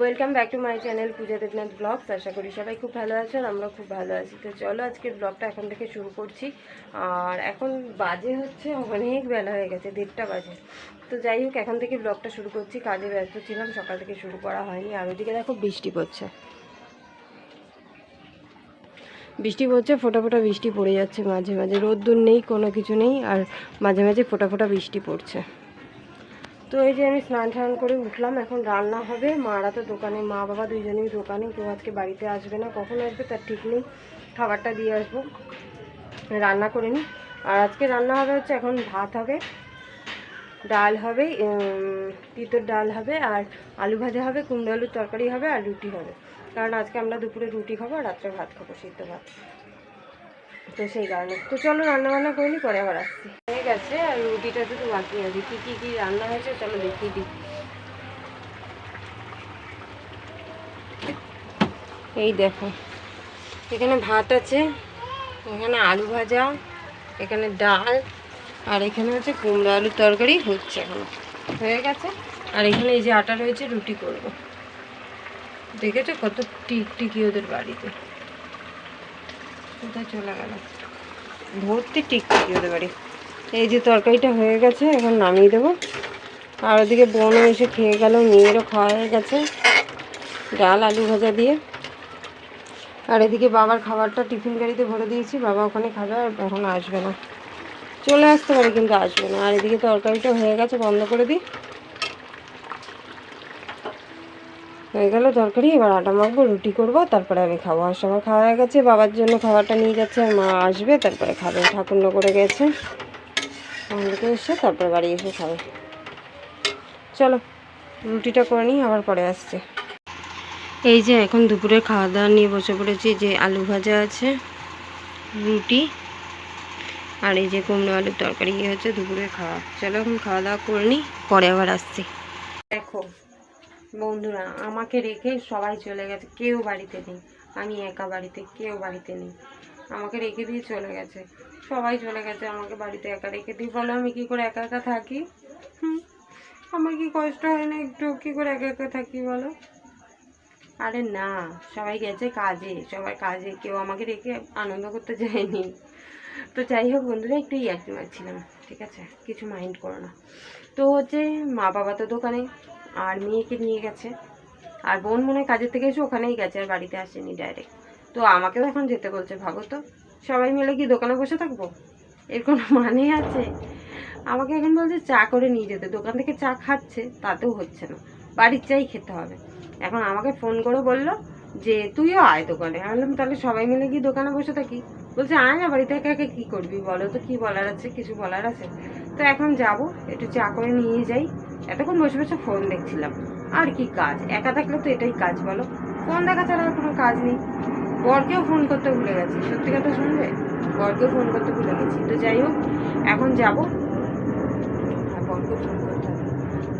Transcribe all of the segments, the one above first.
Welcome back to my channel Puja Debnath vlogs আশা করি সবাই খুব ভালো আছেন আমরা খুব ভালো আছি। তো চলো আজকের ব্লগটা এখন থেকে শুরু করছি। আর এখন বাজে হচ্ছে অনেক বেলা হয়ে গেছে, দেড়টা বাজে। তো যাই হোক, এখন থেকে ব্লগটা শুরু করছি। কাজে ব্যস্ত ছিলাম, সকাল থেকে শুরু করা হয়নি। আর ওদিকে দেখো বৃষ্টি পড়ছে। বৃষ্টি পড়ছে, ফোটা ফোটা বৃষ্টি পড়ে যাচ্ছে মাঝে মাঝে। রোদ্দুর নেই, কোনো কিছু নেই, আর মাঝে মাঝে ফোটা ফোটা বৃষ্টি পড়ছে। তো এই যে আমি স্নান টান করে উঠলাম, এখন রান্না হবে। মারা তো দোকানে, মা বাবা দুইজনেই দোকানে, কেউ আজকে বাড়িতে আসবে না, কখন আসবে তার ঠিক নেই। খাবারটা দিয়ে আসব, রান্না করে নিই। আর আজকে রান্না হবে হচ্ছে এখন ভাত হবে, ডাল হবে তিতর ডাল হবে, আর আলু ভাজা হবে, কুমড়ো আলুর তরকারি হবে, আর রুটি হবে। কারণ আজকে আমরা দুপুরে রুটি খাব আর রাত্রে ভাত খাব, সিদ্ধ ভাত। তো সেই কারণে। তো চলো রান্না বান্না করে নি পরে আবার আসছি। গেছে আর রুটিটা শুধু বাকি আছে। কী কী কী রান্না হয়েছে চলো দেখিয়ে দিই। এই দেখো, এখানে ভাত আছে, এখানে আলু ভাজা, এখানে ডাল, আর এখানে হচ্ছে কুমড়ো আলুর তরকারি হচ্ছে এখনও। হয়ে গেছে? আর এখানে এই যে আটা রয়েছে, রুটি করব। দেখেছ কত টিকটিকি ওদের বাড়িতে? কোথায় চলে গেল? ভর্তি টিকটিকি ওদের বাড়ি। এই যে তরকারিটা হয়ে গেছে, এখন নামিয়ে দেবো। আর ওদিকে বোনও এসে খেয়ে গেল, মেয়েরও খাওয়া হয়ে গেছে, ডাল, আলু ভাজা দিয়ে। আর এদিকে বাবার খাবারটা টিফিন গাড়িতে ভরে দিয়েছি, বাবা ওখানে খাবে, আর এখন আসবে না। চলে আসতে পারে, কিন্তু আসবে না। আর এদিকে তরকারিটা হয়ে গেছে, বন্ধ করে দিই। হয়ে গেল তরকারি, এবার আটা মাখবো, রুটি করব, তারপরে আমি খাব। আর সবার খাওয়া হয়ে গেছে, বাবার জন্য খাবারটা নিয়ে যাচ্ছে, আর মা আসবে, তারপরে খাবে ঠাকুর করে গেছে। আমাদেরকে এসে তারপরে বাড়ি এসে খাবে। চলো, রুটিটা করে নিই, আবার পরে আসছে। এই যে এখন দুপুরে খাওয়া দাওয়া নিয়ে বসে পড়েছি, যে আলু ভাজা আছে, রুটি, আর এই যে কুমড়ো আলুর তরকারি ইয়ে হচ্ছে দুপুরে খাওয়া। চলো এখন খাওয়া দাওয়া করে নিই, পরে আবার আসছি। দেখো, বন্ধুরা, আমাকে রেখে সবাই চলে গেছে, কেউ বাড়িতে নেই। আমি একা বাড়িতে, কেউ বাড়িতে নেই। আমাকে রেখে দিয়ে চলে গেছে। সবাই চলে গেছে আমাকে বাড়িতে একা রেখে দিয়ে। বলো আমি কি করে একা একা থাকি? হুম, আমার কি কষ্ট হয় না একটু কি করে একা একা থাকি বলো? আরে না, সবাই গেছে কাজে সবাই কাজে। কেউ আমাকে রেখে আনন্দ করতে যায়নি। তো যাই হোক বন্ধুরা, একটু ইয়ার্কি মারছিলাম, ঠিক আছে? কিছু মাইন্ড করো না। তো হচ্ছে মা বাবা তো দোকানে, আর মেয়েকে নিয়ে গেছে। আর বোন মনে কাজের থেকে এসে ওখানেই গেছে, আর বাড়িতে আসেনি ডাইরেক্ট তো আমাকেও এখন যেতে বলছে, ভাবো তো। সবাই মিলে কি দোকানে বসে থাকব? এর কোনো মানে আছে? আমাকে এখন বলছে চা করে নিয়ে যেতে। দোকান থেকে চা খাচ্ছে, তাতেও হচ্ছে না। বাড়ির চাই খেতে হবে। এখন আমাকে ফোন করে বলল যে, তুইও আয় দোকানে। আমি বললাম, তাহলে সবাই মিলে কি দোকানে বসে থাকি? বলছে, আয় না বাড়িতে একা একা কী করবি বলো তো, কী বলার আছে, কিছু বলার আছে? তো এখন যাব, একটু চা করে নিয়ে যাই। এতক্ষণ বসে বসে ফোন দেখছিলাম। আর কি কাজ? একা থাকলে তো এটাই কাজ বলো। ফোন দেখা ছাড়া আর কোনো কাজ নেই। বরকেও ফোন করতে ভুলে গেছি। সত্যি কথা শুনবে বরকেও ফোন করতে ভুলে গেছি। তো যাই হোক, এখন যাব। ফোন করতে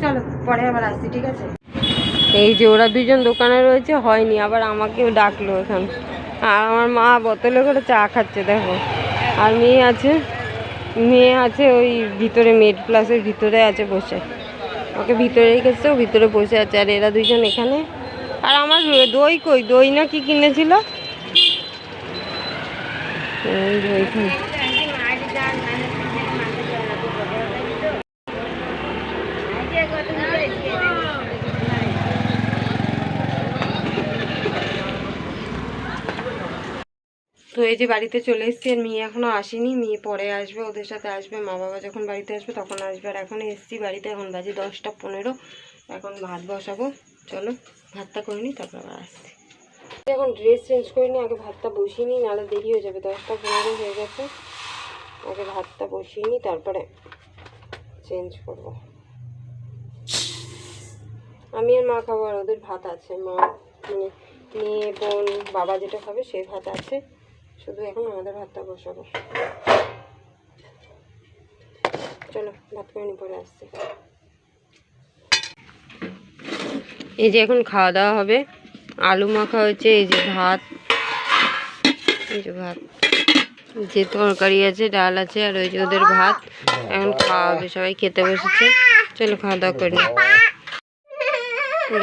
চলো, পরে আবার আসছি, ঠিক আছে? এই যে ওরা দুজন দোকানে রয়েছে, হয়নি। আবার আমাকেও ডাকলো এখন। আর আমার মা বোতলে করে চা খাচ্ছে, দেখো। আর মেয়ে আছে মেয়ে আছে ওই ভিতরে, মেড প্লাসের ভিতরে আছে বসে। ওকে ভিতরে রেখেছে, ও ভিতরে বসে আছে। আর এরা দুইজন এখানে। আর আমার দই কই? দই না কি কিনেছিল? তো এই যে বাড়িতে চলে এসেছি আর মেয়ে এখনও আসেনি, মেয়ে পরে আসবে, ওদের সাথে আসবে, মা বাবা যখন বাড়িতে আসবে তখন আসবে। আর এখন এসেছি বাড়িতে, এখন বাজে দশটা পনেরো, এখন ভাত বসাবো। চলো, ভাতটা করে নিই, তারপর আবার আসছি। এখন ড্রেস চেঞ্জ করে নিই আগে ভাতটা বসিয়ে নিই নাহলে দেরি হয়ে যাবে। দশটা পনেরো হয়ে গেছে। আগে ভাতটা বসিয়ে নিই তারপরে চেঞ্জ করব। আমি আর মা খাব, আর ওদের ভাত আছে। মা, মেয়ে বোন, বাবা যেটা খাবে সেই ভাত আছে। শুধু এখন আমাদের ভাতটা বসাবো। চলো, ভাত করে নি পরে আসছি। এই যে এখন খাওয়া দাওয়া হবে। আলু মাখা হয়েছে, এই যে ভাত। এই যে ভাত। যে তরকারি আছে, ডাল আছে, আর ওই যে ওদের ভাত। এখন খাওয়া হবে সবাই, খেতে বসেছে। চলো খাওয়া দাওয়া করি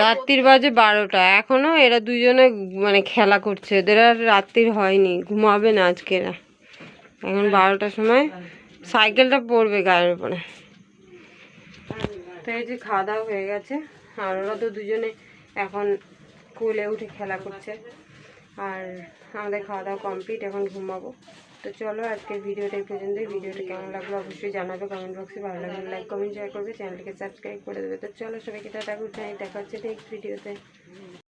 রাত্রির বাজে বারোটা। এখনও এরা দুজনে মানে খেলা করছে। এদের আর রাত্রির হয়নি। ঘুমাবে না আজকে এরা। এখন বারোটার সময় সাইকেলটা পড়বে গায়ের উপরে। তো এই যে খাওয়া দাওয়া হয়ে গেছে। আর ওরা তো দুজনে এখন কোলে উঠে খেলা করছে। আর আমাদের খাওয়া দাওয়া কমপ্লিট এখন ঘুমাবো। তো চলো আজকের ভিডিওটা এই পর্যন্তই। ভিডিওটা কেমন লাগল অবশ্যই জানাবে কমেন্ট বক্সে ভালো লাগলে লাইক কমেন্ট শেয়ার করবে। চ্যানেলকে সাবস্ক্রাইব করে দেবে। তো চলো সবাইকে টাটা গুড নাইট দেখা হচ্ছে নেক্সট ভিডিওতে